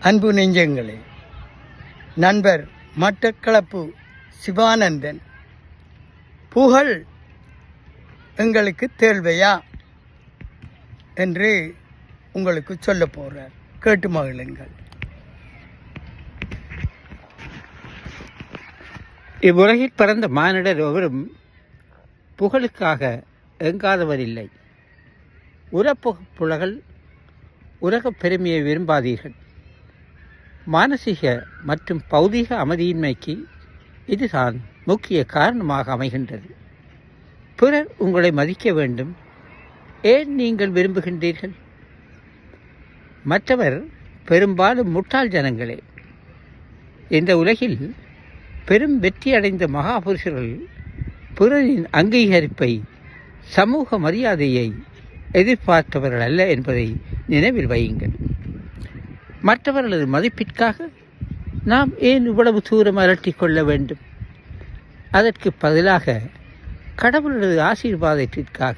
அன்பு நெஞ்சங்களே நண்பர் மட்டக்களப்பு சிவானந்தன். புகழ் எங்களுக்கு தேவையா என்று உங்களுக்கு சொல்ல போகிறார் கேட்டு மகிழுங்கள். இவ்வுலகில் பிறந்த மானிடர் எவரும் புகழுக்காக எங்காதவர் இல்லை உரப்புக உலகப் பெருமையை விரும்பாதீர்கள். மானசீக மற்றும் பௌதீக அமைதியின்மைக்கு இதுதான் முக்கிய காரணமாக அமைகின்றது. பிறர் உங்களை மதிக்க வேண்டும். ஏன் நீங்கள் விரும்புகின்றீர்கள்? மற்றவர் பெரும்பாலும் முட்டாள் ஜனங்களே. இந்த உலகில் பெரும் வெற்றி அடைந்த மகாபுருஷர்கள் பிறரின் அங்கீகரிப்பை சமூக மரியாதையை எதிர்பார்த்தவர்கள் அல்ல என்பதை நினைவில் வையுங்கள். மற்றவர்களது மதிப்பிற்காக நாம் ஏன் இவ்வளவு தூரம் அலட்டி கொள்ள வேண்டும்? அதற்கு பதிலாக கடவுளது ஆசீர்வாதத்திற்காக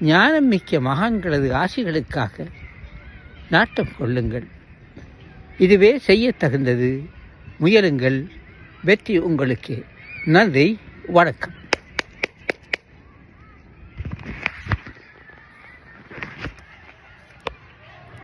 ஞானம் மிக்க மகான்களது ஆசிகளுக்காக நாட்டம் கொள்ளுங்கள். இதுவே செய்யத் தகுந்தது. முயலுங்கள். வெற்றி உங்களுக்கு. நன்றி. வணக்கம்.